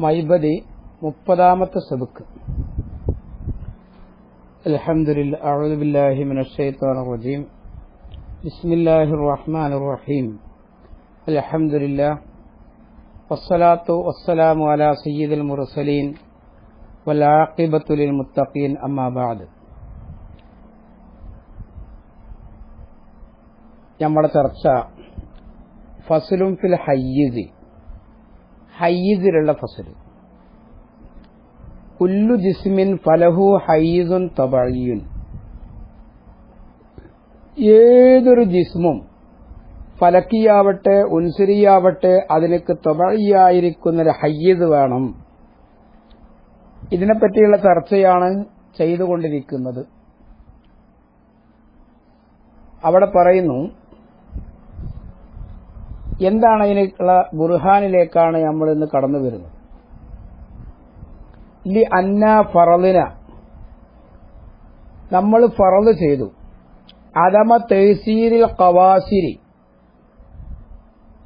മൈബദി മുപ്പതാമത്തെ സബുക്ക് അൽഹംദുലില്ലാ അഊദു ബില്ലാഹി മിനശ് ശൈത്വാനിർ റജീം ബിസ്മില്ലാഹിർ റഹ്മാനിർ റഹീം അൽഹംദുലില്ലാ വസ്സലാത്തു വസ്സലാമു അലാ സയ്യിദിൽ മുർസലീൻ വൽ ആഖിബത്തു ലിൽ മുത്തഖീൻ അമ്മാ ബഅദ് നമ്മുടെ ചർച്ച ഫസലും ഫിൽ ഹയ്യിസ് ഹയ്യിസിലുള്ള ഫസൽ കുല്ലു ജിസ്മിൻ ഫലഹു ഹയ്യിസുൻ തബഴിയുൻ ഏതൊരു ജിസ്മും ഫലക്കിയാവട്ടെ ഉൻസുരിയാവട്ടെ അതിനൊക്കെ തൊബഴിയായിരിക്കുന്നൊരു ഹയ്യത് വേണം. ഇതിനെപ്പറ്റിയുള്ള ചർച്ചയാണ് ചെയ്തുകൊണ്ടിരിക്കുന്നത്. അവിടെ പറയുന്നു എന്താണ് അതിനുള്ള ബുർഹാനിലേക്കാണ് നമ്മൾ ഇന്ന് കടന്നു വരുന്നത്? ലി അന്ന ഫറലിന നമ്മൾ ഫറൽ ചെയ്തു. അദമ തേസീരിൽ കവാസിരി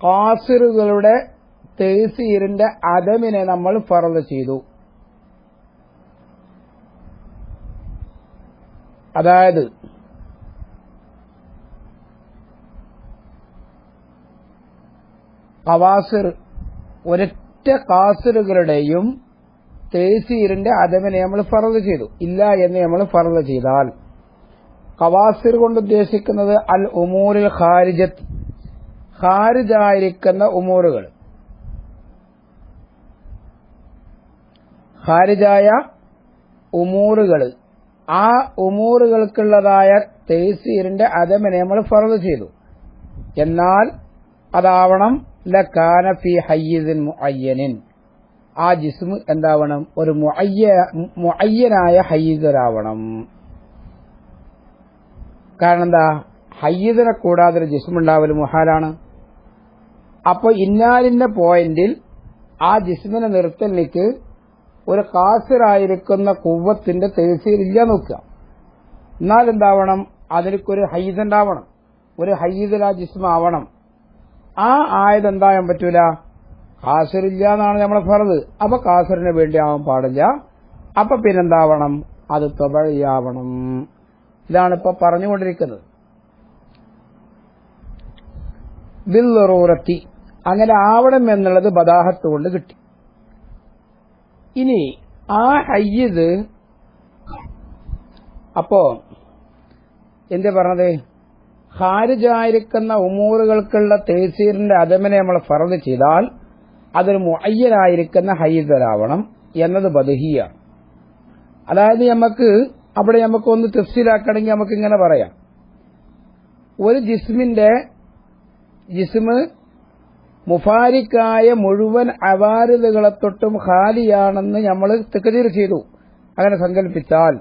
കാസിറുകളുടെ തേസീറിന്റെ അദമിനെ നമ്മൾ ഫറൽ ചെയ്തു. അതായത് കവാസിർ ഒരൊറ്റ കാസിറുകളുടെയും തേസീറിന്റെ അദമിനെ നമ്മൾ ഫറൽ ചെയ്തു. ഇല്ല എന്ന് നമ്മൾ ഫറൽ ചെയ്താൽ. കവാസിർ കൊണ്ട് ഉദ്ദേശിക്കുന്നത് അൽ ഉമൂരിൽ ഖാരിജത്ത് ഖാരിജായിരിക്കുന്ന ഉമൂറുകൾ. ഖാരിജായ ഉമൂറുകൾ. ആ ഉമൂറുകൾക്കുള്ളതായ തേസീറിന്റെ അദമിനെ നമ്മൾ ഫറൽ ചെയ്തു. എന്നാൽ അതാവണം ലക്കാന ഫി ഹയ്യിസിൻ മുഅയ്യനിൻ. ആ ജിസ്മ് എന്താവണം? ഒരു മുഅയ്യനായ ഹയ്യിസരാവണം കാരണം എന്താ ഹയ്യിസിനെ കൂടാതെ ഒരു ജിസ്മ് ഉണ്ടാവൽ മുഹാലാണ്. അപ്പോൾ ഇന്നാലിന്റെ പോയിന്റിൽ ആ ജിസ്മിനെ നിർത്തലിക്ക് ഒരു കാസിറായിരിക്കുന്ന കുവ്വത്തിന്റെ ഇല്ല നോക്കുക. എന്നാൽ എന്താവണം അതിനൊരു ഹയ്യിസ് ഉണ്ടാവണം ഒരു ഹയ്യിസിൽ ആ ജിസ്മ ആവണം ആ ആയത് എന്തായാലും പറ്റൂല? കാസറില്ല എന്നാണ് നമ്മളെ പറഞ്ഞത്. അപ്പൊ കാസറിന് വേണ്ടി ആവാൻ പാടില്ല. അപ്പൊ പിന്നെന്താവണം? അത് തൊബഴിയാവണം. ഇതാണ് ഇപ്പൊ പറഞ്ഞുകൊണ്ടിരിക്കുന്നത്. ബില്ലറൂറത്തി അങ്ങനെ ആവണം എന്നുള്ളത് ബദാഹത്ത് കൊണ്ട് കിട്ടി. ഇനി ആ ഹയ്യത് അപ്പോ എന്താ പറഞ്ഞത്? ഖാരിജായിരിക്കുന്ന ഉമൂറുകൾക്കുള്ള തേസീറിന്റെ അതമിനെ നമ്മൾ ഫറത് ചെയ്താൽ അതൊരു മുഅയ്യനായിരിക്കുന്ന ഹൈദരാവണം എന്നത് ബദഹിയാണ് അതായത് നമുക്ക് അവിടെ നമുക്ക് ഒന്ന് തഫ്സീലാക്കണമെങ്കിൽ നമുക്ക് ഇങ്ങനെ പറയാം. ഒരു ജിസ്മിന്റെ ജിസ്മ് മുഫാരിക്കായ മുഴുവൻ അവാരിതകളെ തൊട്ടും ഖാലിയാണെന്ന് നമ്മൾ തെക്കതീർ ചെയ്തു. അങ്ങനെ സങ്കല്പിച്ചാൽ.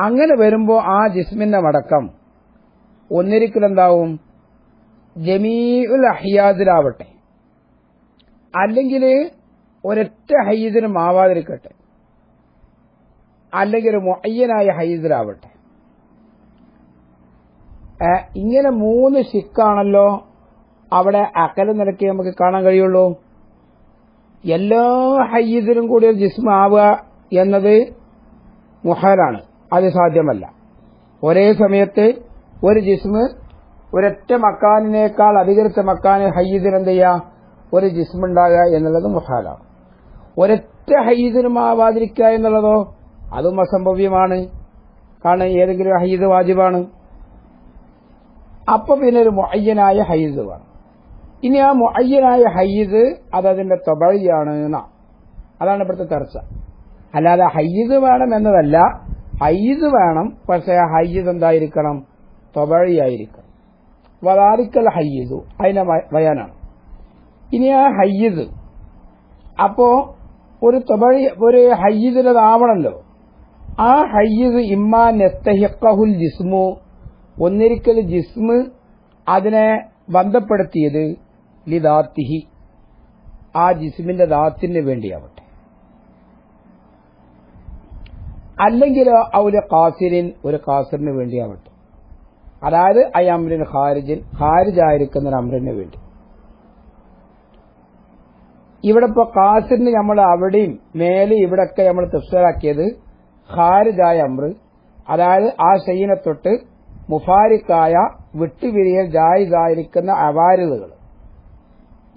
അങ്ങനെ വരുമ്പോൾ ആ ജിസ്മിന്റെ മടക്കം. ഒന്നിരിക്കലെന്താവും? ജമീഉൽ അഹിയാദിലാവട്ടെ. അല്ലെങ്കിൽ ഒരൊറ്റ ഹയ്യദിനും ആവാതിരിക്കട്ടെ. അല്ലെങ്കിൽ ഒരു മൊയ്യനായ ഹയ്യദിലാവട്ടെ ഇങ്ങനെ മൂന്ന് ഷിക്കാണല്ലോ അവിടെ അക്കല നിരക്കി നമുക്ക് കാണാൻ കഴിയുള്ളൂ. എല്ലാ ഹയ്യദിനും കൂടി ഒരു ജിസ്മ ആവുക എന്നത് മുഹലാണ് അത് സാധ്യമല്ല. ഒരേ സമയത്ത് ഒരു ജിസ്മ് ഒരൊറ്റ മക്കാനിനേക്കാൾ അധികരിച്ച മക്കാന് ഹയ്യദിന് എന്ത് ചെയ്യുക ഒരു ജിസ്മ ഉണ്ടാകുക എന്നുള്ളത് മുഹാലാണ്. ഒരൊറ്റ ഹയ്യദിനും ആവാതിരിക്കുക എന്നുള്ളതോ അതും അസംഭവ്യമാണ്. കാരണം ഏതെങ്കിലും ഹയ്യദ് വാജിബാണ്. അപ്പൊ പിന്നെ ഒരു മൊയ്യനായ ഹയ്യദ് വേണം. ഇനി ആ മൊയ്യനായ ഹയ്യദ് അത് അതിന്റെ തൊബഴിയാണ് അതാണ് ഇവിടുത്തെ ചർച്ച. അല്ലാതെ ഹയ്യദ് വേണം എന്നതല്ല ഹയ്യദ് വേണം. പക്ഷേ ആ ഹയ്യദ് എന്തായിരിക്കണം? തൊബഴിയായിരിക്കണം വദാലിക്കൽ ഹയ്യദു. അതിനെ ബയാനാണ് ഇനി ആ ഹയ്യദ്. അപ്പോ ഒരു തൊബഴി ഒരു ഹയ്യദിനതാവണല്ലോ. ആ ഹയ്യദ് ഇമ്മാ നെസ്തഹിക്കഹുൽ ജിസ്മു. ഒന്നിരിക്കൽ ജിസ്മ് അതിനെ ബന്ധപ്പെടുത്തിയത് ലിദാത്തിഹി. ആ ജിസ്മിന്റെ ദാത്തിന് വേണ്ടിയാവട്ടെ. അല്ലെങ്കിലോ അവർ കാസിരിൻ ഒരു കാസിറിന് വേണ്ടിയാവട്ടെ. അതായത് ഐ അമ്രിൻ ഖാരിജിൻ ഖാരിജായിരിക്കുന്ന ഒരു അമ്രിന് വേണ്ടി. ഇവിടെ ഇപ്പൊ കാസിന് നമ്മൾ അവിടെയും മേലെ ഇവിടൊക്കെ നമ്മൾ തഫ്സീറാക്കിയത് ഖാരിജായ അമ്ര. അതായത് ആ ശൈനെ തൊട്ട് മുഫാരിക്കായ വിട്ടുപിരിയൽ ജായിസായിരിക്കുന്ന അവാരിതകൾ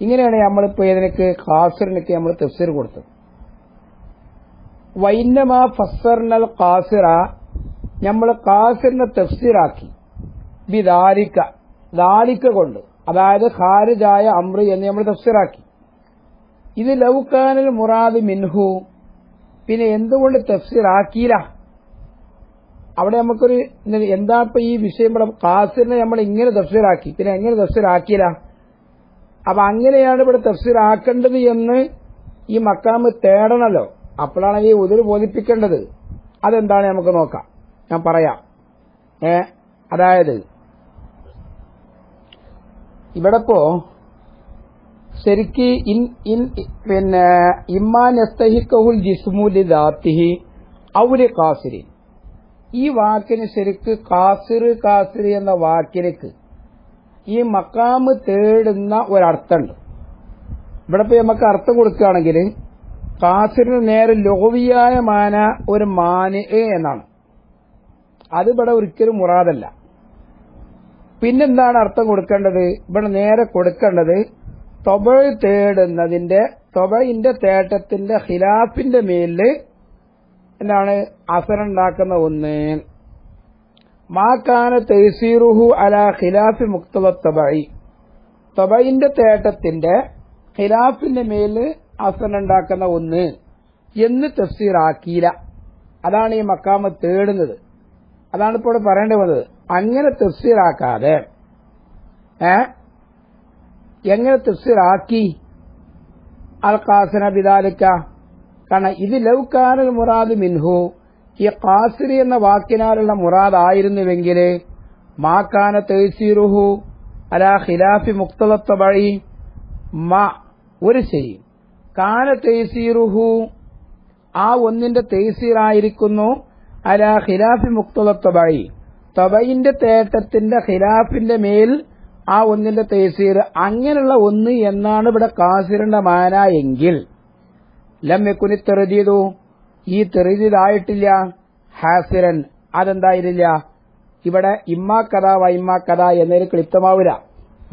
ഇങ്ങനെയാണ് നമ്മളിപ്പോ ഇതിനൊക്കെ ഖാസിറിനൊക്കെ നമ്മൾ തഫ്സീർ കൊടുത്തത്. വൈന്നമാ ഫസർനൽ ഖാസിറ നമ്മൾ ഖാസിറിനെ തഫ്സീറാക്കി. ബി ദാലിക്ക കൊണ്ട്. അതായത് ഖാരിജായ അമ്ര എന്ന് നമ്മൾ തഫ്സീറാക്കി. ഇത് ലൗക്കാനൽ മുറാദ് മിൻഹു. പിന്നെ എന്തുകൊണ്ട് തഫ്സീറാക്കിയില്ല? അവിടെ നമുക്കൊരു എന്താ ഇപ്പൊ ഈ വിഷയം ഇവിടെ കാസിറിനെ നമ്മൾ ഇങ്ങനെ തഫ്സീറാക്കി. പിന്നെ എങ്ങനെ തഫ്സീറാക്കിയില്ല? അപ്പൊ അങ്ങനെയാണ് ഇവിടെ തഫ്സീറാക്കേണ്ടത് എന്ന് ഈ മക്കാമ് തേടണല്ലോ. അപ്പോഴാണ് ഈ ഉതിർ ബോധിപ്പിക്കേണ്ടത്. അതെന്താണ് നമുക്ക് നോക്കാം. ഞാൻ പറയാം. ഏ അതായത് ഇവിടെ ഇപ്പോ ശരിക്ക് ഇൻ ഇൻ പിന്നെ ഇമ്മാൻ എസ്തഹിക്കഹുൽ ജിസ്മുലി ദാത്തിഹി ഔലി കാസിരി ഈ വാക്കിന് ശരിക്ക് കാസിർ കാസിർ എന്ന വാക്കിലേക്ക് ഈ മക്കാമ് തേടുന്ന ഒരർത്ഥമുണ്ട്. ഇവിടെ ഇപ്പൊ നമുക്ക് അർത്ഥം കൊടുക്കുകയാണെങ്കിൽ കാസിറിന് നേരെ ലോവിയായ മാന ഒരു മാന എന്നാണ്. അത് ഇവിടെ ഒരിക്കലും മുറാദല്ല. പിന്നെന്താണ് അർത്ഥം കൊടുക്കേണ്ടത്? ഇവിടെ നേരെ കൊടുക്കേണ്ടത് തൊബ തേടുന്നതിന്റെ തൊബയിന്റെ തേട്ടത്തിന്റെ ഖിലാഫിന്റെ മേലിൽ എന്താണ് അസറുണ്ടാക്കുന്ന ഒന്ന്. മാക്കാന തൈസീറുഹു അല ഖിലാഫി മുക്തല തൊബയി തൊബയിന്റെ തേട്ടത്തിന്റെ ഖിലാഫിന്റെ മേൽ അസരുണ്ടാക്കുന്ന ഒന്ന് എന്ന് തഫ്സീറാക്കിയില്ല. അതാണ് ഈ മക്കാമ തേടുന്നത്. അതാണ് ഇപ്പോൾ പറയേണ്ടി വന്നത്. അങ്ങനെ തഫ്സീറാക്കാതെ ഏ? എങ്ങനെ തഫ്സീറാക്കി? അൽ ഖാസന ബിദാലിക്ക കാരണം ഇത് ലൗക്കാനൽ മുറാദ് മിൻഹു. ഈ ഖാസിരി എന്ന വാക്കിനാലുള്ള മുറാദ് ആയിരുന്നുവെങ്കിൽ മാക്കാന തേസീറുഹു അല ഖിലാഫി മുക്തലത്ത വഴി മ ഒരു ശരി. കാന തേസീറുഹു ആ ഒന്നിന്റെ തേസീറായിരിക്കുന്നു അല ഖിലാഫി മുക്തലത്ത വഴി. തബയിന്റെ തേട്ടത്തിന്റെ ഖിലാഫിന്റെ മേൽ ആ ഒന്നിന്റെ തേസീർ അങ്ങനെയുള്ള ഒന്ന് എന്നാണ് ഇവിടെ കാസിറിന്റെ മാന എങ്കിൽ. ലമ്മെക്കുനി തെറുതിയതു. ഈ തെറുതിയതായിട്ടില്ല. ഹാസിരൻ അതെന്തായിരുന്നില്ല ഇവിടെ ഇമ്മാ കഥ വൈമ്മാ കഥ എന്നൊരു ക്ലിപ്തമാവില്ല.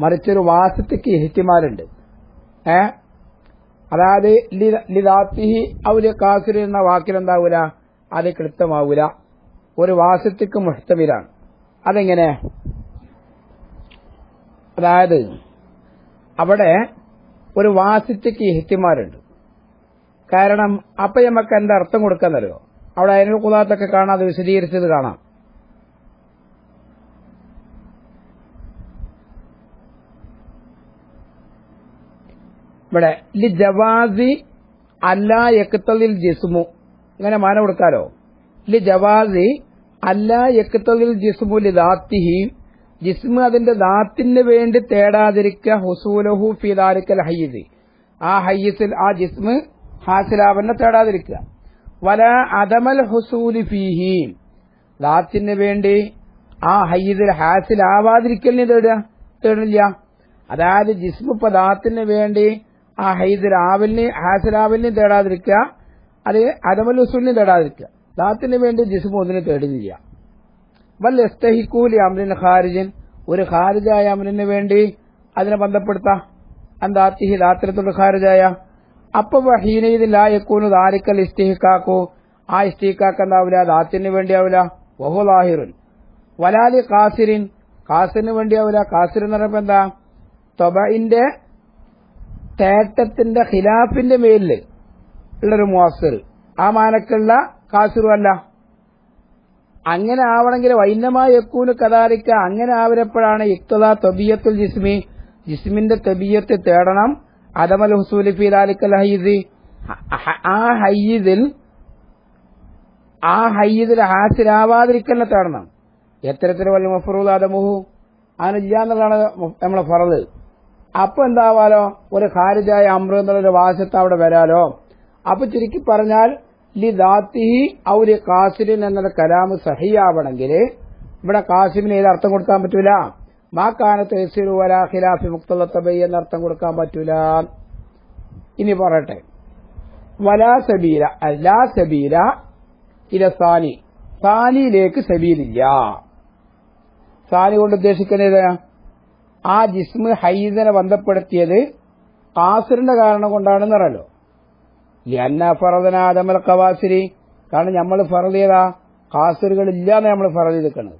മറിച്ചൊരു വാസത്തിക്ക് ഹിറ്റിമാരുണ്ട് ഏ? അതായത് ലിദാത്തിഹി അവർ കാസിർ എന്ന വാക്കിലെന്താവൂല? അത് ക്ലിപ്തമാവൂല. ഒരു വാസത്തിക്ക് മുഹത്തമിലാണ് അതെങ്ങനെ? അതായത് അവിടെ ഒരു വാസിറ്റയ്ക്ക് ഹിത്തിമാരുണ്ട് കാരണം അപ്പൊ നമുക്ക് എന്താ അർത്ഥം കൊടുക്കാന്നല്ലോ അവിടെ അതിനൊരു കാണാം കാണാതെ വിശദീകരിച്ചത് കാണാം. ഇവിടെ ലി ജവാസി അല്ലാ യക്തലിൽ ജിസ്മു. ഇങ്ങനെ മാന കൊടുക്കാലോ ലി ജവാസി അല്ലാ യക്തലിൽ ജിസ്മുൽ ദാത്തിഹി ജിസ്മ അതിന്റെ ദാത്തിന് വേണ്ടി തേടാതിരിക്കുക ഹുസൂലഹു ഫിദാരിക്കൽ ഹയ്യസ് ആ ഹയ്യസിൽ ആ ജിസ്മ് ഹാസിലാവന്നെ തേടാതിരിക്കുക വല അദമൽ ഹുസൂലി ഫീഹി. ദാത്തിന് വേണ്ടി ആ ഹയ്യസിൽ ഹാസിലാവാതിരിക്കലിന് തേടുക തേടില്ല. അതായത് ജിസ്മ ഇപ്പൊ ദാത്തിന് വേണ്ടി ആ ഹൈദിൽ ആവലിന് ഹാസിലാവലിന് തേടാതിരിക്കുക അത് അദമൽ ഹുസൂലിന് തേടാതിരിക്കുക ദാത്തിന് വേണ്ടി ജിസ്മ ഒന്നിനെ തേടുന്നില്ല. വൽ എസ്തഹിക്കൂലി അമ്രൻ ഖാരിജിൻ. ഒരു ഖാരിജായ അമ്രന് വേണ്ടി അതിനെ ബന്ധപ്പെടുത്താം. അന്താത്തിഹി ദാത്തിനത്തോട് ഖാരിജായ. അപ്പൊ ഹീനയിൽ ലാ യക്കൂനു ദാരിക്കൽ ഇസ്തിഹിക്കാക്കോ. ആ ഇസ്തിഹിക്കാക്ക് എന്താവില്ല ദാത്തിന് വേണ്ടിയാവില്ല വഹുലാഹിറുൻ വലാലി കാസിരിൻ കാസിന് വേണ്ടിയാവില്ല കാസിർ എന്ന് പറയുമ്പോ എന്താ? തൊബയിന്റെ തേട്ടത്തിന്റെ ഖിലാഫിന്റെ മേലിൽ ഉള്ളൊരു മുവാസിർ ആ മാനക്കുള്ള കാസിറും അല്ല അങ്ങനെ ആവണമെങ്കിൽ വൈന്നമായ യക്കൂന് കഥാലിക്ക അങ്ങനെ ആവരപ്പോഴാണ് ഇക്തദ തബിയത്തുൽ ജിസ്മി. ജിസ്മിന്റെ തബിയത്ത് തേടണം. അദമൽ ഹുസൂലി ഫിദാലിക്കൽ ഹൈദി ആ ഹയ്യിദിൽ ആ ഹയ്യിദിൽ ഹാസിലാവാതിരിക്കലിനെ തേടണം. എത്തരത്തിൽ വല്ല മഫറൂദ് അദമുഹു. അങ്ങനെ എന്നുള്ളതാണ് നമ്മളെ ഫറത് അപ്പൊ എന്താവാലോ? ഒരു ഖാരിജായ അമ്ര എന്നുള്ളൊരു വാസത്ത് അവിടെ വരാലോ? അപ്പൊ ചുരുക്കി പറഞ്ഞാൽ ലി ഔ ഔര് കാസിരിൻ എന്നുള്ള കലാമ് സഹിയാവണമെങ്കിൽ ഇവിടെ കാസിമിന് ഏത് അർത്ഥം കൊടുക്കാൻ പറ്റൂല? മാ കാനത്ത് വലാ ഖിലാഫി മുക്തബൈ എന്ന അർത്ഥം കൊടുക്കാൻ പറ്റൂല. ഇനി പറയട്ടെ. വലാ സബീല അല്ലാ സബീല ഇല സാനി. സാനിയിലേക്ക് സബീലില്ല. സാനി കൊണ്ട് ഉദ്ദേശിക്കുന്നത് ആ ജിസ്മ് ഹൈദനെ ബന്ധപ്പെടുത്തിയത് കാസിറിന്റെ കാരണം കൊണ്ടാണെന്ന് അറിയല്ലോ ലന്ന ഫറദന ആദമൽ കവാസിരി കാരണം നമ്മൾ ഫറദ് ചെയ്താ കാസിറുകൾ നമ്മൾ ഫറദ് ചെയ്തിരിക്കുന്നത്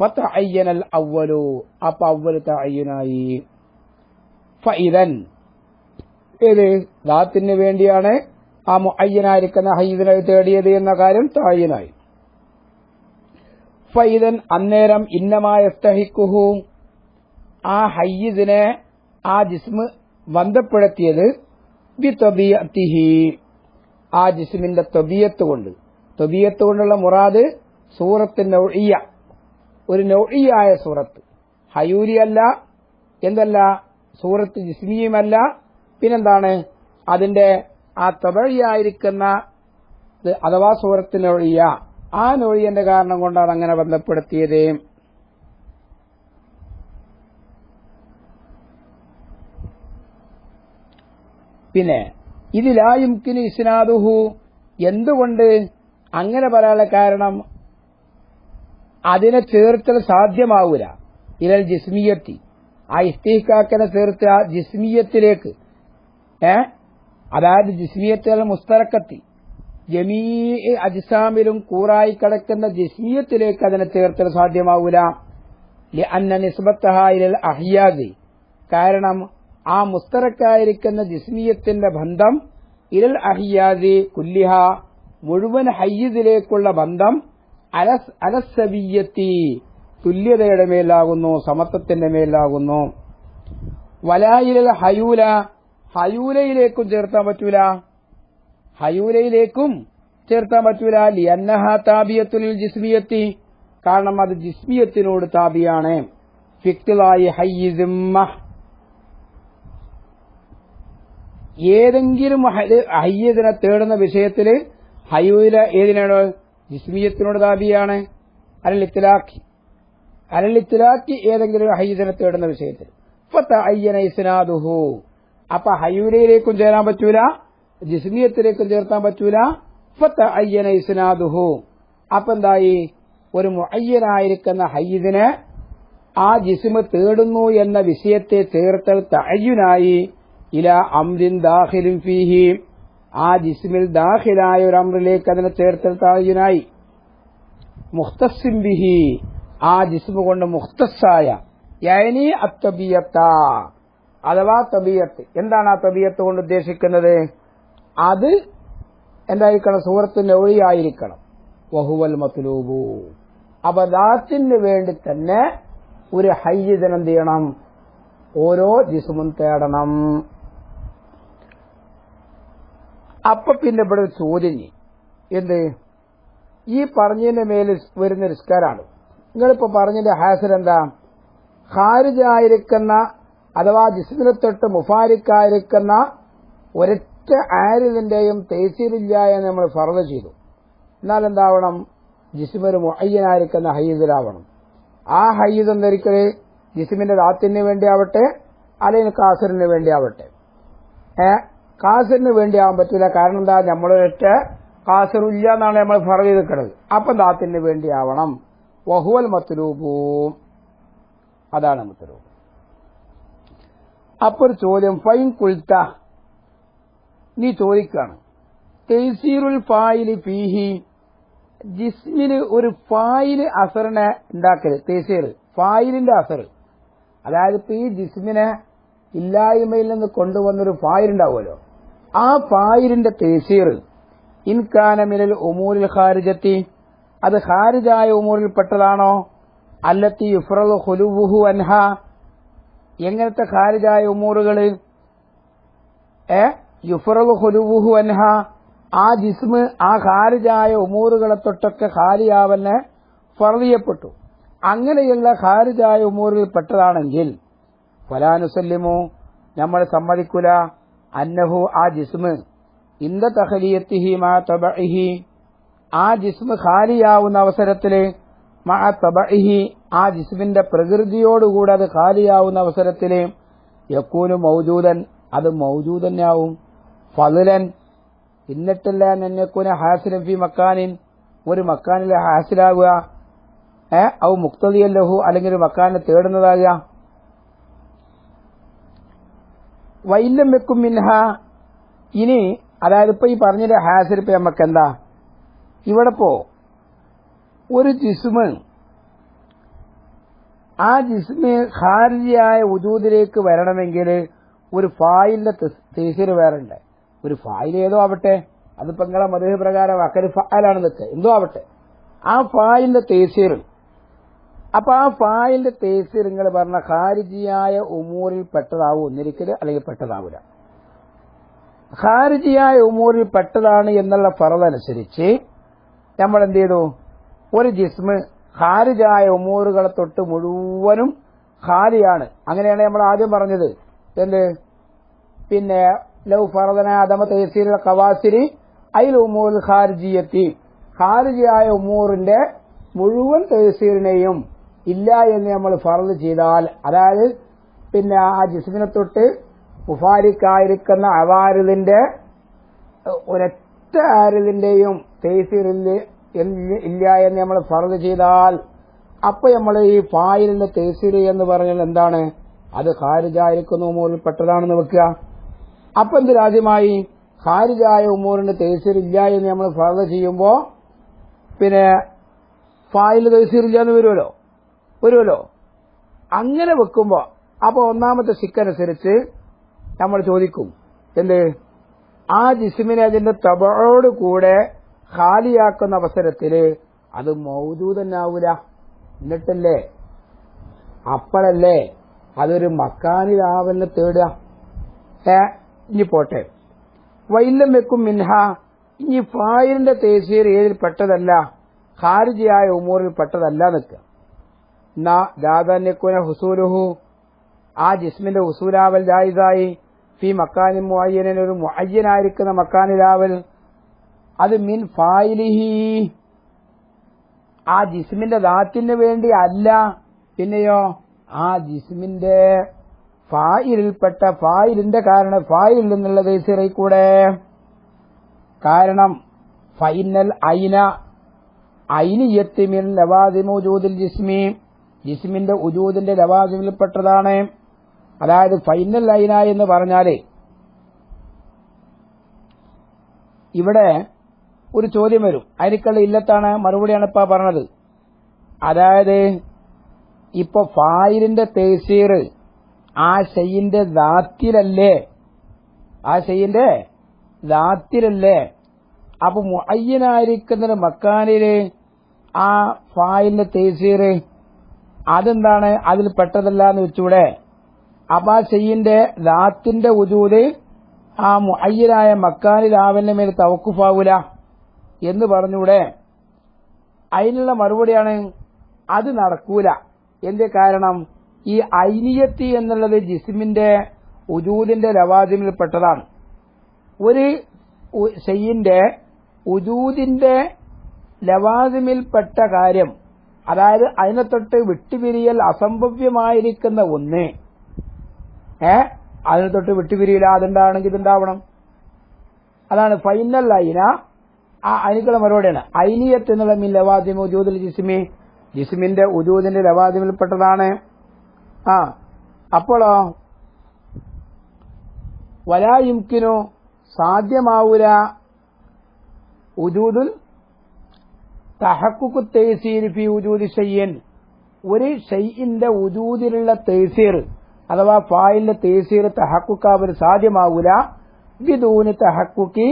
പത്ത് അയ്യനൽ അവലു അപ്പൊ അവലത്തെ അയ്യനായി ഫൈതൻ ഏത് ദാത്തിന് വേണ്ടിയാണ് ആ മുഅയ്യനായിരിക്കുന്ന ഹയ്യദിനെ തേടിയത് എന്ന കാര്യം തായ്യനായി ഫൈതൻ അന്നേരം ഇന്നമായ സ്തഹിക്കുഹു ആ ഹയ്യദിനെ ആ ജിസ്മ് ബന്ധപ്പെടുത്തിയത് ആ ജിസ്മിന്റെ തൊബിയത്ത് കൊണ്ട് തൊബിയത്ത് കൊണ്ടുള്ള മുറാദ് സൂറത്ത് നൗഇയ ഒരു നൗഇയായ സൂറത്ത്. ഹയൂരി അല്ല എന്തല്ല സൂറത്ത് ജിസ്മിയുമല്ല. പിന്നെന്താണ്? അതിന്റെ ആ തൊബഴിയായിരിക്കുന്ന ഇത് അഥവാ സൂറത്ത് നൊഴിയ ആ നൊഴിയന്റെ കാരണം കൊണ്ടാണ് അങ്ങനെ ബന്ധപ്പെടുത്തിയത്. പിന്നെ ഇതിലായുംകിന് ഇസ്നാദുഹു. എന്തുകൊണ്ട്? അങ്ങനെ പറയാനുള്ള കാരണം അതിനെ ചേർത്തൽ സാധ്യമാവൂല. ഇരൽ ജിസ്മിയത്തി. ആ ഇസ്തീഖാക്കിനെ ചേർത്ത് ആ ജിസ്മിയത്തിലേക്ക്. ഏ? അതായത് ജിസ്മിയത്തിൽ മുസ്തറക്കത്തി. ജമീ അജിസാമിലും കൂറായി കിടക്കുന്ന ജിസ്മിയത്തിലേക്ക് അതിനെ ചേർത്തൽ സാധ്യമാവൂല. അന്ന നിസ്ബത്തഹായിരൽ അഹിയാദി. കാരണം ആ മുസ്തറക്കായിരിക്കുന്ന ജിസ്മിയത്തിന്റെ ബന്ധം ഇരൽ അഹിയാദി കുല്ലിഹ മുഴുവൻ ഹയ്യദിലേക്കുള്ള ബന്ധം അലസ് തുല്യതയുടെ മേലാകുന്നു സമത്വത്തിന്റെ മേലാകുന്നു. വലായിരൽ ഹയൂല ഹയൂലയിലേക്കും ചേർത്താൻ പറ്റൂല. ഹയൂലയിലേക്കും ചേർത്താൻ പറ്റൂല. ലിയന്നഹ താബിയത്തുൽ ജിസ്മിയത്തി കാരണം അത് ജിസ്മിയത്തിനോട് താബിയാണ്. ഫിക്തിലായി ഹയ്യിസിമ്മ ഏതെങ്കിലും ഹയ്യതിനെ തേടുന്ന വിഷയത്തിൽ ഹയ്യൂല ഏതിനാണ്? ജിസ്മിയത്തിനോട് ദാബിയാണ്. അലലിത്തിലാക്കി അലലിത്തിലാക്കി ഏതെങ്കിലും ഹയ്യതിനെ തേടുന്ന വിഷയത്തിൽ അയ്യന ഇസ്നാദുഹു. അപ്പൊ ഹയ്യൂലയിലേക്കും ചേരാൻ പറ്റൂല ജിസ്മിയത്തിലേക്കും ചേർത്താൻ പറ്റൂല. ഫത്ത അയ്യന ഇസ്നാദുഹു. അപ്പൊ എന്തായി? ഒരു മുഅയ്യനായിരിക്കുന്ന ഹയ്യതിനെ ആ ജിസ്മ തേടുന്നു എന്ന വിഷയത്തെ ചേർത്തൽ തയ്യുനായി ഇല അമ്രിൻ ദാഹിലും ഫീഹി. ആ ജിസ്മിൽ ദാഹിലായ ഒരു അമ്രിലേക്ക് അതിനെ ചേർത്തൽ തായുനായി മുഖ്തസിം ബിഹി. ആ ജിസ്മ കൊണ്ട് മുഖ്തസായ. യനി അത്തബിയത്ത. അഥവാ തബിയത്ത്. എന്താണ് ആ തബിയത്ത് കൊണ്ട് ഉദ്ദേശിക്കുന്നത്? അത് എന്തായിരിക്കണം? സൂറത്തിന്റെ ഒഴിയായിരിക്കണം വഹുവൽ മത്ലൂബു. അപദാത്തിന് ദാത്തിന് വേണ്ടി തന്നെ ഒരു ഹൈജിതനം ചെയ്യണം? ഓരോ ജിസ്മും തേടണം. അപ്പൊ പിന്നെ ഇവിടെ ഒരു ചോദ്യം ചെയ്യും. എന്ത്? ഈ പറഞ്ഞതിന്റെ മേൽ വരുന്ന നിസ്കാരാണ് നിങ്ങളിപ്പോ പറഞ്ഞതിന്റെ ഹാസർ എന്താ ഹാരിജായിരിക്കുന്ന അഥവാ ജിസ്മിനെ തൊട്ട് മുഫാരിക്കായിരിക്കുന്ന ഒരൊറ്റ ആരിതിന്റെയും തേസീരില്ല എന്ന് നമ്മൾ ഫറവ് ചെയ്തു. എന്നാൽ എന്താവണം ജിസ്മൊരു മുഹയ്യനായിരിക്കുന്ന ഹയ്യദിലാവണം ആ ഹയ്യദ് എന്തൊരിക്കൽ? ജിസ്മിന്റെ ദാത്തിന് വേണ്ടിയാവട്ടെ അല്ലെങ്കിൽ കാസറിന് വേണ്ടിയാവട്ടെ. ഏ വേണ്ടി ആവാൻ പറ്റൂല. കാരണം എന്താ? നമ്മളൊരൊറ്റ കാസറില്ല എന്നാണ് നമ്മൾ ഫറവ് ചെയ്തിരിക്കുന്നത് അപ്പം ദാത്തിന് വേണ്ടി ആവണം വഹുവൽ മത്തുരൂപവും അതാണ് മത്തുരൂപം അപ്പൊ ഒരു ചോദ്യം. ഫൈൻ കുൽത്ത നീ ചോദിക്കാണ്. തെയ്സീറുൽ ഫായിൽ ഫീഹി. ജിസ്മിന് ഒരു ഫായിൽ അസറിനെ ഉണ്ടാക്കരുത് തെയ്സീർ ഫായിലിന്റെ അസർ. അതായത് ഇപ്പൊ ഈ ജിസ്മിനെ ഇല്ലായ്മയിൽ നിന്ന് കൊണ്ടുവന്നൊരു ഫായിലുണ്ടാവുമല്ലോ. ആ ഫായിലിന്റെ തേസീർ ഇൻകാനമിലൽ ഉമൂരിൽ ഖാരിജത്തി അത് ഖാരിജായ ഉമൂരിൽ പെട്ടതാണോ? അല്ലത്തി യുഫ്രദ് ഹുലുവുഹു അൻഹ എങ്ങനത്തെ ഖാരിജായ ഉമൂറുകൾ ഏ? യുഫറൽ ഹുലുവുഹു അൻഹ ആ ജിസ്മ് ആ ഖാരിജായ ഉമൂറുകളെ തൊട്ടൊക്കെ ഖാലിയാവന്നെ ഫറദിയപ്പെട്ടു അങ്ങനെയുള്ള ഖാരിജായ ഉമൂറിൽ പെട്ടതാണെങ്കിൽ ഫലാനുസല്യമോ നമ്മൾ സമ്മതിക്കൂല. അന്നഹു ആ ജിസ്മ. ഇന്ത തഹലിയത്തിഹി മാ തബഇഹി. ആ ജിസ്മ ഖാലിയാവുന്ന അവസരത്തിൽ മാ തബഇഹി. ആ ജിസ്മിന്റെ പ്രകൃതിയോടുകൂടെ അത് ഖാലിയാവുന്ന അവസരത്തിൽ യക്കൂനു മൗജൂദൻ. അത് മൗജൂദന്നെയാവും ഫലുലൻ. എന്നിട്ടല്ല എന്നെക്കുന ഹാസിലൻ ഫി മക്കാനിൻ. ഒരു മക്കാനിൽ ഹാസിലാവുക. ഏ? ഔ മുക്തതിയല്ലഹു അല്ലെങ്കിൽ ഒരു മക്കാനെ തേടുന്നതാകുക. വൈല്ലം വെക്കും മിൻഹ. ഇനി അതായത് ഇപ്പൊ ഈ പറഞ്ഞതിന്റെ ഹാസിൽ ഇപ്പൊ നമുക്ക് എന്താ? ഇവിടെ പോ. ഒരു ജിസ്മ്. ആ ജിസ്മ് ഖാരിജിയായ ഉജൂദിലേക്ക് വരണമെങ്കിൽ ഒരു ഫായിലിന്റെ തേസിൽ വേറെ ഒരു ഫായിൽ ഏതോ ആവട്ടെ? അതിപ്പോ നിങ്ങളെ മധുര പ്രകാരം അക്കര് ഫായിലാണ് നിൽക്കുക എന്തോ ആവട്ടെ? ആ ഫായിലിന്റെ തേസീർ. അപ്പൊ ആ ഫായിലിന്റെ തേസീർ നിങ്ങൾ പറഞ്ഞ ഖാരിജിയായ ഉമൂറിൽ പെട്ടതാവും ഒന്നിരിക്കൽ അല്ലെങ്കിൽ പെട്ടതാവില്ല ഖാരിജിയായ ഉമൂറിൽ പെട്ടതാണ് എന്നുള്ള ഫറതനുസരിച്ച് നമ്മൾ എന്ത് ചെയ്തു? ഒരു ജിസ്മ് ഖാരിജായ ഉമൂറുകളെ തൊട്ട് മുഴുവനും ഖാലിയാണ്. അങ്ങനെയാണ് നമ്മൾ ആദ്യം പറഞ്ഞത്. എന്ത്? പിന്നെ ലൗ ഫറദന അദമ തഹസീൽ കവാസിരി അയിൽ ഉമൂർ ഖാരിജിയത്തി. ഖാരിജിയായ ഉമൂറിന്റെ മുഴുവൻ തഹസീറിനെയും ഇല്ല എന്ന് നമ്മൾ ഫറദ് ചെയ്താൽ അതായത് പിന്നെ ആ ജിസ്മിനെ തൊട്ട് മുഫാരിക്കായിരിക്കുന്ന അവാരിദിന്റെ ഒരൊറ്റ ആരിദിന്റെയും തേസിറിൽ ഇല്ല എന്ന് നമ്മൾ ഫറദ് ചെയ്താൽ അപ്പൊ നമ്മൾ ഈ ഫായിലിന്റെ തേസിര് എന്ന് പറഞ്ഞാൽ എന്താണ്? അത് ഖാരിജായിരിക്കുന്ന ഉമൂറിൽ പെട്ടതാണെന്ന് വെക്കുക. അപ്പൊ എന്ത് രാജ്യമായി? ഖാരിജായ ഉമൂറിന്റെ ഇല്ല എന്ന് നമ്മൾ ഫറദ് ചെയ്യുമ്പോ പിന്നെ ഫായിൽ തേസീർ ഇല്ല എന്ന് വരുമല്ലോ. വരുമല്ലോ. അങ്ങനെ വെക്കുമ്പോ അപ്പൊ ഒന്നാമത്തെ സിക്കനുസരിച്ച് നമ്മൾ ചോദിക്കും എന്ത്? ആ ജിസ്മിനെ അതിന്റെ തബോട് കൂടെ ഖാലിയാക്കുന്ന അവസരത്തിൽ അത് മൗജൂദന്നാവൂല. എന്നിട്ടല്ലേ? അപ്പോഴല്ലേ അതൊരു മക്കാനിലാവലിന് തേടുക. ഏ ഇനി പോട്ടെ. വൈല്ലം വെക്കും മിൻഹ. ഇനി ഫായിലിന്റെ തേസീർ ഏതിൽ പെട്ടതല്ല ഖാരിജിയായ ഉമൂറിൽ പെട്ടതല്ല നിൽക്കുക. എന്നാ ദാദാന്യക്കുന ഹുസൂലുഹു. ആ ജിസ്മിന്റെ ഹുസൂലാവൽ ജായിസായി. ഫി മക്കാനി മുഅയ്യനൻ ഒരു മുഅയ്യനായിരിക്കുന്ന മക്കാനിലാവൽ. അത് മിൻ ഫായിലിഹി. ആ ജിസ്മിന്റെ ദാത്തിന് വേണ്ടി അല്ല. പിന്നെയോ ആ ജിസ്മിന്റെ ഫായിലിൽപ്പെട്ട ഫായിലിന്റെ കാരണം ഫായിൽ നിന്നുള്ള ദേശീയ കൂടെ. കാരണം ഫൈനൽ ഐന ഐനിയത്തിമിൻ ലവാദിമ ജോതിൽ ജിസ്മി. ജിസ്മിന്റെ ഉജൂദിന്റെ ലവാസിമിൽപ്പെട്ടതാണ് അതായത് ഫൈനൽ ലൈന എന്ന് പറഞ്ഞാൽ ഇവിടെ ഒരു ചോദ്യം വരും. അതിനേക്കുള്ള ഇല്ലത്താണ് മറുപടിയാണ് ഇപ്പൊ പറഞ്ഞത്. അതായത് ഇപ്പൊ ഫായിലിന്റെ തേസീർ ആ ഷെയ്യിന്റെ ദാത്തിലല്ലേ? ആ ഷെയ്യിന്റെ ദാത്തിലല്ലേ? അപ്പൊ മുഅയ്യനായിരിക്കുന്ന മക്കാനിൽ ആ ഫായിലിന്റെ തേസീർ അതെന്താണ്? അതിൽ പെട്ടതല്ല എന്ന് വെച്ചൂടെ അപ്പൊ ആ ഷെയ്യിന്റെ ദാത്തിന്റെ ഉജൂത് ആ മുഅയ്യനായ മക്കാനിലാവലിന്റെ മേൽ തവക്കുഫാവൂല എന്ന് പറഞ്ഞൂടെ അതിനുള്ള മറുപടിയാണ് അത് നടക്കൂല. എന്റെ കാരണം? ഈ ഐനിയത്തി എന്നുള്ളത് ജിസ്മിന്റെ ഉജൂദിന്റെ ലവാജിമിൽപ്പെട്ടതാണ് ഒരു ഷെയ്യിന്റെ ഉജൂദിന്റെ ലവാദിമിൽപ്പെട്ട കാര്യം അതായത് അതിനെ തൊട്ട് വിട്ടുപിരിയൽ അസംഭവ്യമായിരിക്കുന്ന ഒന്ന്. ഏ? അതിനെ തൊട്ട് വിട്ടുപിരിയില്ല അതുണ്ടാവണമെങ്കിൽ ഇതുണ്ടാവണം. അതാണ് ഫൈനൽ അയിന ആ അതിനുള്ള മറുപടിയാണ്. ഐനിയത്ത് എന്നുള്ള മീൻ ലവാദിമ ഉജൂദിൽ ജിസ്മി. ജിസ്മിന്റെ ഉജൂദിന്റെ ലവാദിമിൽപ്പെട്ടതാണ്. ആ അപ്പോളോ? വലായുംകിനു സാധ്യമാവൂല. ഉജൂദുൽ തഹക്കുക്കു തേസീർ ഫി ഉജൂദി ഷയ്യൻ ഒരു ഷയ്യിന്റെ ഉജൂദിലുള്ള തേസീർ അഥവാ ഫായിലിന്റെ തേസീർ തഹക്കുക്കാവൻ സാധ്യമാവൂല. ബിദൂന് തഹക്കുക്കി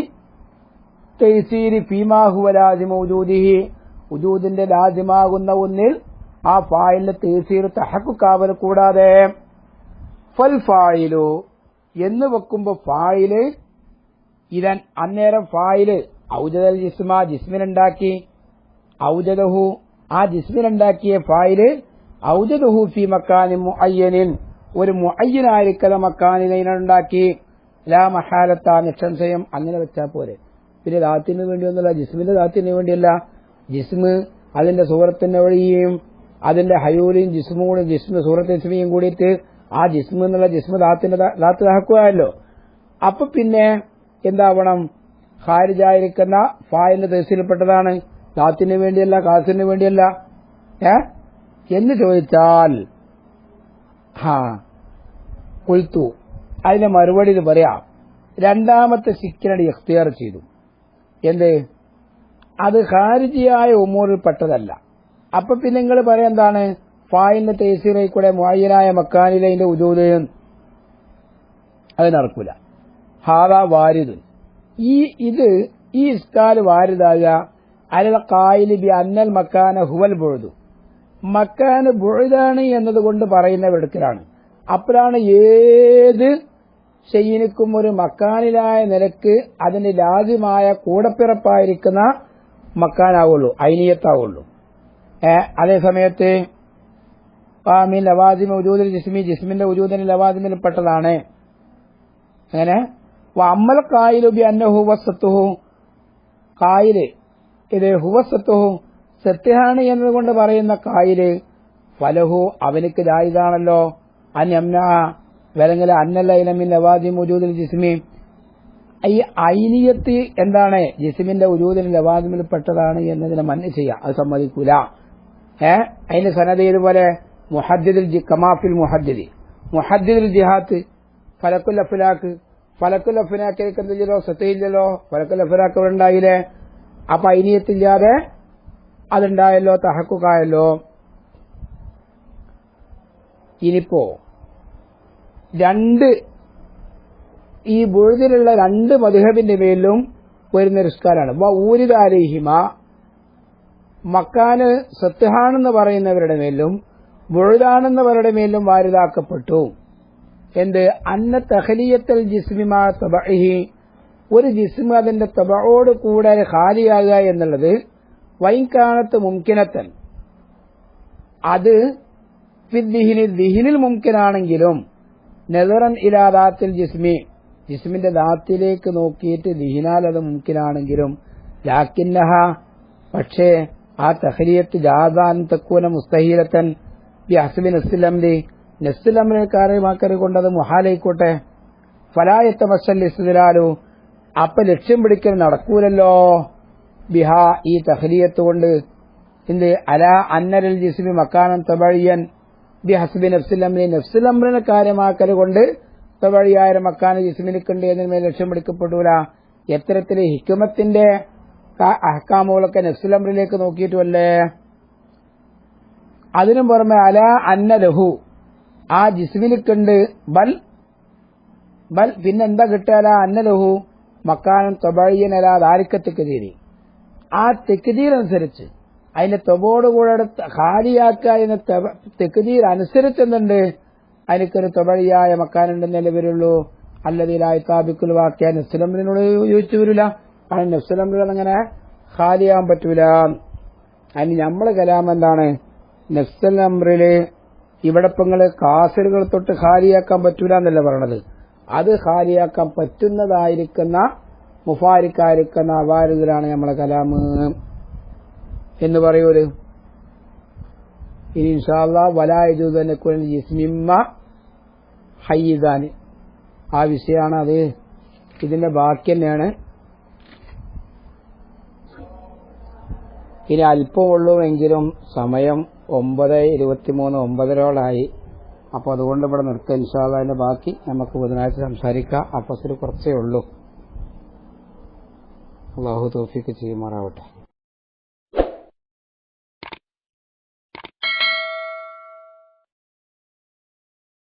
തൈസീരി ഫീമാഹുവ ലാസിമ ഉജൂദിഹി ഉജൂദിന്റെ ലാസിമാകുന്ന ഒന്നിൽ ആ ഫായിലിന്റെ തേസീർ തഹക്കുക്കാവൽ കൂടാതെ ഫൽ ഫായിലു എന്ന് വെക്കുമ്പോ ഫായിൽ ഇതൻ അന്നേരം ഫായിൽ ഔജദൽ ജിസ്മ ജിസ്മിനുണ്ടാക്കി. ഔജദഹു ആ ജിസ്മിനുണ്ടാക്കിയ ഫായിൽ ഔജദഹു ഫി മക്കാനി മുഅയ്യനിൻ. ഒരു മുഅയ്യനായിരിക്കല മക്കാനിനുണ്ടാക്കി ലാ മഹാലത്ത നിക്ഷംസയം അങ്ങനെ വെച്ചാൽ പോരെ. പിന്നെ ദാത്തിന് വേണ്ടിയൊന്നുമല്ല ജിസ്മിന്റെ ദാത്തിന് വേണ്ടിയല്ല. ജിസ്മ് അതിന്റെ സൂറത്തിന്റെ വഴിയും അതിന്റെ ഹയൂലിയും ജിസ്മും കൂടി ജിസ്മ സൂറത്ത് ഇസ്മിയും കൂടിയിട്ട് ആ ജിസ്മ എന്നുള്ള ജിസ്മ ദാത്തിന്റെ ദാത്ത് ദാക്കുമല്ലോ അപ്പൊ പിന്നെ എന്താവണം? ഖാരിജായിരിക്കുന്ന ഫായിന്റെ തഹസിൽപ്പെട്ടതാണ് ദാത്തിന് വേണ്ടിയല്ല കാസിന് വേണ്ടിയല്ല. ഏ? എന്ന് ചോദിച്ചാൽ ഹാ കൊയ്ത്തു അതിന്റെ മറുപടി ഇത് പറയാം. രണ്ടാമത്തെ സിക്കിനടി എഖ്തിയാർ ചെയ്തു. എന്ത്? അത് ഖാരിജിയായ ഉമൂറിൽ പെട്ടതല്ല. അപ്പൊ പിന്നെ നിങ്ങൾ പറയാം എന്താണ്? ഫായിന്റെ തേസീറയിൽ കൂടെ മുഅയ്യനായ മക്കാനിലെ ഉദ്യോഗം ഉദൂതയും അത് നടക്കൂല. ഹാദ വാരിദ്. ഈ ഇത് ഈ ഇസ്കാൽ വാരിദാകുക ബി അന്നൽ മക്കാന ഹുവൽ ബുഴുതു മക്കാന് ബുഴുതാണ് എന്നതുകൊണ്ട് പറയുന്ന വെടുക്കലാണ് അപ്പോഴാണ് ഏത് ഷെയ്യനിക്കും ഒരു മക്കാനിലായ നിലയ്ക്ക് അതിന് ലാജ്യമായ കൂടപ്പിറപ്പായിരിക്കുന്ന മക്കാനാവുള്ളൂ ഐനിയത്താവുള്ളൂ അതേ സമയത്ത് മീൻ ലവാദിമ ഉജൂദിൽ ജിസ്മി ജിസ്മിന്റെ ഉജൂദിന് ലവാദിമിൽ പെട്ടതാണ് അങ്ങനെ അമ്മൽ കായിലു അന്നഹു വസത്തുഹു കായിൽ ഇത് ഹുവസത്വവും സത്യമാണ് എന്നതുകൊണ്ട് പറയുന്ന കായിൽ ഫലഹു അവനിക്ക് ജായിതാണല്ലോ അന്യംന വരങ്ങല അന്നല്ലമിൻ ലവാദി മുജൂദിൽ ജിസ്മി. ഈ ഐനിയത്ത് എന്താണ്? ജിസ്മിന്റെ ഉജൂദിന് ലവാദിമിൽ പെട്ടതാണ് എന്നതിനെ മന്ന ചെയ്യാം. അത് സമ്മതിക്കൂല. ഏ? അതിന്റെ സനത ഇതുപോലെ മുഹദ്ദിദിൽ കമാഫിൽ മുഹദ്ദിദി. മുഹദ്ദിദിൽ ജിഹാത്ത് ഫലക്കുൽ അഫിലാക്ക്. ഫലക്കുൽ അഫ്ലാക്കിലേക്ക് എന്തില്ലല്ലോ സത്യയില്ലല്ലോ. ഫലക്കുൽ അഫിലാക്ക് ഇവിടെ ഉണ്ടായില്ലേ? അപ്പൊ ഐനിയത്തില്ലാതെ അതുണ്ടായല്ലോ തഹക്കുകായല്ലോ. ഇനിപ്പോ രണ്ട് ഈ ബുഴുതിലുള്ള രണ്ട് മധുഹബിന്റെ മേലും വരുന്ന റിസ്കാലാണ് ഊരിദാലിഹിമ മക്കാന് സത്യഹാണെന്ന് പറയുന്നവരുടെ മേലും ബുഴുതാണെന്നവരുടെ മേലും വാരിതാക്കപ്പെട്ടു. എന്ത്? അന്ന തഹലിയത്തൽ ജിസ്മിമാ തബഹി ഒരു ജിസ്മ അതിന്റെ തബയോട് കൂടെ ഖാലിയാകുക എന്നുള്ളത് വൈകാലത്ത് മുംകിനത്തൻ അത് ദിഹിനിൽ ദിഹിനിൽ മുംകിനാണെങ്കിലും നെതറൻ ഇലാദാത്തിൽ ജിസ്മി ജിസ്മിന്റെ ദാത്തിലേക്ക് നോക്കിയിട്ട് ദിഹിനാൽ അത് മുംകിനാണെങ്കിലും ലാക്കിന്നഹ പക്ഷേ ആ തഹരിയത്ത് ജാദാൻ തക്കൂന മുസ്തഹീലത്തൻ ബി ഹസ്ബി നസ്ലംലി നസ്ലമിനെ കാര്യമാക്കരുകൊണ്ടത് കൊണ്ടത് മുഹാലായിക്കോട്ടെ ഫലായത്ത മസൽ ഇസ്തിലാലു അപ്പൊ ലക്ഷ്യം പിടിക്കൽ നടക്കൂലല്ലോ. ബിഹ ഈ തഹലിയത്ത് കൊണ്ട് എന്ത് അല അന്നരൽ ജിസ്മി മക്കാനം തബഴിയൻ ബി ഹസ്ബി നഫ്സുലമ്രി നഫ്സുലംറിനെ കാര്യമാക്കൽ കൊണ്ട് തവഴിയായ മക്കാന ജിസ്മിനിക്കുണ്ട് എന്നതിന്മേൽ ലക്ഷ്യം പിടിക്കപ്പെടൂല. എത്തരത്തിലെ ഹിക്കുമത്തിന്റെ അഹ്കാമുകളൊക്കെ നഫ്സുലമ്രിലേക്ക് നോക്കിയിട്ടുമല്ലേ അതിനും പുറമെ അല അന്ന ലഹു ആ ജിസ്മിനിക്കുണ്ട് ബൽ ബൽ പിന്നെന്താ കിട്ടാല അന്ന ലഹു മക്കാനം തൊബഴിയനല്ലാതെ ദാരിക്ക തെക്കുതീരി ആ തെക്കുതീർ അനുസരിച്ച് അതിന്റെ തൊബോടുകൂടെ ഹാലിയാക്കുക എന്ന തെക്കുതീർ അനുസരിച്ച് എന്തുണ്ട് അതിനൊരു തൊബഴിയായ മക്കാനുണ്ടെന്നല്ലേ വരുള്ളൂ. അല്ലതിലായി താബിക്കുൽ വാക്കിയ നസ്ലംറിനോട് ചോദിച്ചു വരില്ല. കാരണം നസ്ലംറിൽ അങ്ങനെ ഖാലിയാൻ പറ്റൂല. അതിന് നമ്മളെ കലാം എന്താണ്? നസ്ലംറിൽ ഇവിടെ ഇപ്പങ്ങൾ കാസറുകൾ തൊട്ട് ഖാലിയാക്കാൻ പറ്റൂല എന്നല്ല പറയണത്. അത് ഖാലിയാക്കാൻ പറ്റുന്നതായിരിക്കുന്ന മുഫാരിക്കായിരിക്കുന്ന അവാരിതരാണ് നമ്മളെ കലാമ് എന്ന് പറയൂൽ. ഇനി ഇൻഷാല്ല വലായുജൂതനെ കുറിച്ച് ജിസ്മിമ്മ ഹയ്യിദാന്. ആ വിഷയമാണ് അത്. ഇതിന്റെ ബാക്കി തന്നെയാണ്. ഇനി അല്പമുള്ളൂ എങ്കിലും സമയം ഒമ്പത് ഇരുപത്തിമൂന്ന് ഒമ്പതരോളായി അപ്പോൾ അതുകൊണ്ട് ഇവിടെ നിർത്തുക ഇൻഷാല്ലതിന്റെ ബാക്കി നമുക്ക് ബുധനാഴ്ച സംസാരിക്കാം. അപ്പസിൽ കുറച്ചേ ഉള്ളൂ. അള്ളാഹു തോഫിക്ക് ചെയ്യുമാറാവട്ടെ.